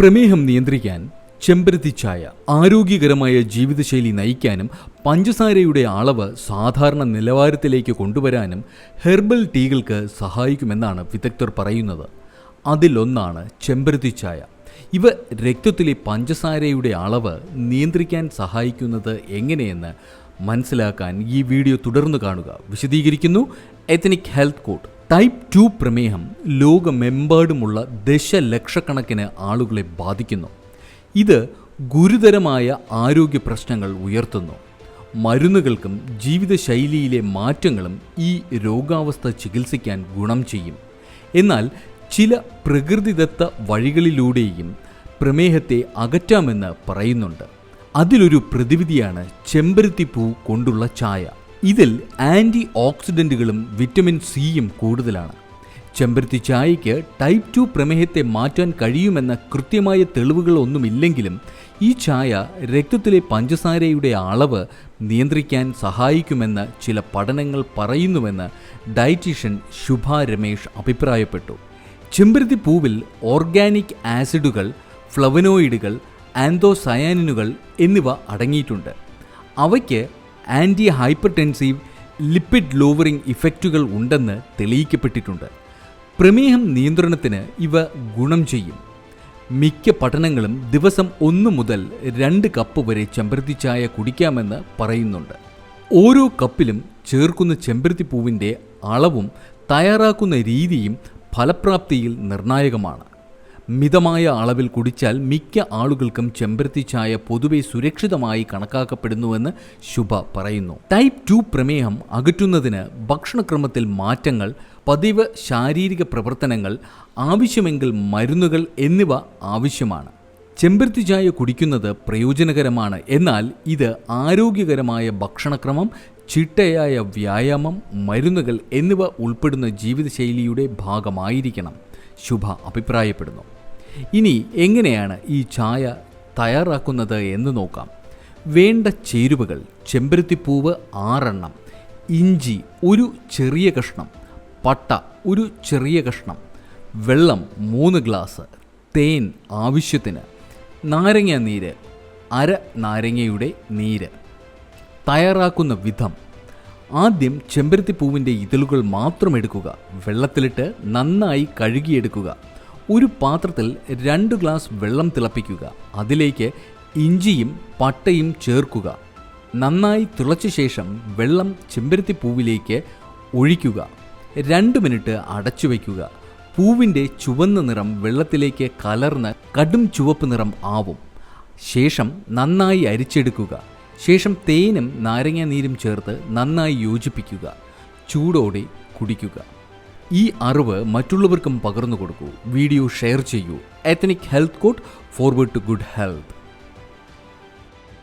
പ്രമേഹം നിയന്ത്രിക്കാൻ ചെമ്പരത്തി ചായ ആരോഗ്യകരമായ ജീവിതശൈലി നയിക്കാനും പഞ്ചസാരയുടെ അളവ് സാധാരണ നിലവാരത്തിലേക്ക് കൊണ്ടുവരാനും ഹെർബൽ ടീകൾക്ക് സഹായിക്കുമെന്നാണ് വിദഗ്ധർ പറയുന്നത്. അതിലൊന്നാണ് ചെമ്പരത്തി ചായ. ഇവ രക്തത്തിലെ പഞ്ചസാരയുടെ അളവ് നിയന്ത്രിക്കാൻ സഹായിക്കുന്നത് എങ്ങനെയെന്ന് മനസ്സിലാക്കാൻ ഈ വീഡിയോ തുടർന്ന് കാണുക. വിശദീകരിക്കുന്നു. Ethnic health code type two പ്രമേഹം ലോകമെമ്പാടുമുള്ള ദശലക്ഷക്കണക്കിന് ആളുകളെ ബാധിക്കുന്നു. ഇത് ഗുരുതരമായ ആരോഗ്യ പ്രശ്നങ്ങൾ ഉയർത്തുന്നു. മരുന്നുകൾക്കും ജീവിതശൈലിയിലെ മാറ്റങ്ങളും ഈ രോഗാവസ്ഥ ചികിത്സിക്കാൻ ഗുണം ചെയ്യും. എന്നാൽ ചില പ്രകൃതിദത്ത വഴികളിലൂടെയും പ്രമേഹത്തെ അകറ്റാമെന്ന് പറയുന്നുണ്ട്. അതിലൊരു പ്രതിവിധിയാണ് ചെമ്പരത്തിപ്പൂ കൊണ്ടുള്ള ചായ. ഇതിൽ ആന്റി ഓക്സിഡന്റുകളും വിറ്റമിൻ സിയും കൂടുതലാണ്. ചെമ്പരത്തി ചായയ്ക്ക് ടൈപ്പ് ടു പ്രമേഹത്തെ മാറ്റാൻ കഴിയുമെന്ന കൃത്യമായ തെളിവുകളൊന്നുമില്ലെങ്കിലും ഈ ചായ രക്തത്തിലെ പഞ്ചസാരയുടെ അളവ് നിയന്ത്രിക്കാൻ സഹായിക്കുമെന്ന് ചില പഠനങ്ങൾ പറയുന്നുവെന്ന് ഡയറ്റീഷ്യൻ ശുഭ രമേഷ് അഭിപ്രായപ്പെട്ടു. ചെമ്പരത്തി പൂവിൽ ഓർഗാനിക് ആസിഡുകൾ ഫ്ലവനോയിഡുകൾ ആന്തോസയാനിനുകൾ എന്നിവ അടങ്ങിയിട്ടുണ്ട്. അവയ്ക്ക് ആന്റി ഹൈപ്പർ ടെൻസീവ് ലിപ്പിഡ് ലോവറിംഗ് ഇഫക്റ്റുകൾ ഉണ്ടെന്ന് തെളിയിക്കപ്പെട്ടിട്ടുണ്ട്. പ്രമേഹം നിയന്ത്രണത്തിന് ഇവ ഗുണം ചെയ്യും. മിക്ക പഠനങ്ങളും ദിവസം ഒന്ന് മുതൽ രണ്ട് കപ്പ് വരെ ചെമ്പരത്തി ചായ കുടിക്കാമെന്ന് പറയുന്നുണ്ട്. ഓരോ കപ്പിലും ചേർക്കുന്ന ചെമ്പരത്തി പൂവിന്റെ അളവും തയ്യാറാക്കുന്ന രീതിയും ഫലപ്രാപ്തിയിൽ നിർണായകമാണ്. മിതമായ അളവിൽ കുടിച്ചാൽ മിക്ക ആളുകൾക്കും ചെമ്പരത്തി ചായ പൊതുവെ സുരക്ഷിതമായി കണക്കാക്കപ്പെടുന്നുവെന്ന് ശുഭ പറയുന്നു. ടൈപ്പ് ടു പ്രമേഹം അകറ്റുന്നതിന് ഭക്ഷണക്രമത്തിൽ മാറ്റങ്ങൾ പതിവ് ശാരീരിക പ്രവർത്തനങ്ങൾ ആവശ്യമെങ്കിൽ മരുന്നുകൾ എന്നിവ ആവശ്യമാണ്. ചെമ്പരത്തി ചായ കുടിക്കുന്നത് പ്രയോജനകരമാണ് എന്നാൽ ഇത് ആരോഗ്യകരമായ ഭക്ഷണക്രമം ചിട്ടയായ വ്യായാമം മരുന്നുകൾ എന്നിവ ഉൾപ്പെടുന്ന ജീവിതശൈലിയുടെ ഭാഗമായിരിക്കണം. ശുഭ അഭിപ്രായപ്പെടുന്നു. ഇനി എങ്ങനെയാണ് ഈ ചായ തയ്യാറാക്കുന്നത് എന്ന് നോക്കാം. വേണ്ട ചേരുവകൾ ചെമ്പരത്തിപ്പൂവ് ആറെണ്ണം ഇഞ്ചി ഒരു ചെറിയ കഷ്ണം പട്ട ഒരു ചെറിയ കഷ്ണം വെള്ളം മൂന്ന് ഗ്ലാസ് തേൻ ആവശ്യത്തിന് നാരങ്ങ നീര് അര നാരങ്ങയുടെ നീര്. തയ്യാറാക്കുന്ന വിധം ആദ്യം ചെമ്പരത്തിപ്പൂവിന്റെ ഇതളുകൾ മാത്രം എടുക്കുക. വെള്ളത്തിലിട്ട് നന്നായി കഴുകിയെടുക്കുക. ഒരു പാത്രത്തിൽ രണ്ട് ഗ്ലാസ് വെള്ളം തിളപ്പിക്കുക. അതിലേക്ക് ഇഞ്ചിയും പട്ടയും ചേർക്കുക. നന്നായി തിളച്ച ശേഷം വെള്ളം ചെമ്പരത്തി പൂവിലേക്ക് ഒഴിക്കുക. രണ്ട് മിനിറ്റ് അടച്ചു വയ്ക്കുക. പൂവിന്റെ ചുവന്ന നിറം വെള്ളത്തിലേക്ക് കലർന്ന് കടും ചുവപ്പ് നിറം ആവും. ശേഷം നന്നായി അരിച്ചെടുക്കുക. ശേഷം തേനും നാരങ്ങാനീരും ചേർത്ത് നന്നായി യോജിപ്പിക്കുക. ചൂടോടെ കുടിക്കുക. ഈ അറിവ് മറ്റുള്ളവർക്കും പകർന്നു കൊടുക്കൂ. വീഡിയോ ഷെയർ ചെയ്യൂ. Ethnic health code forward to good health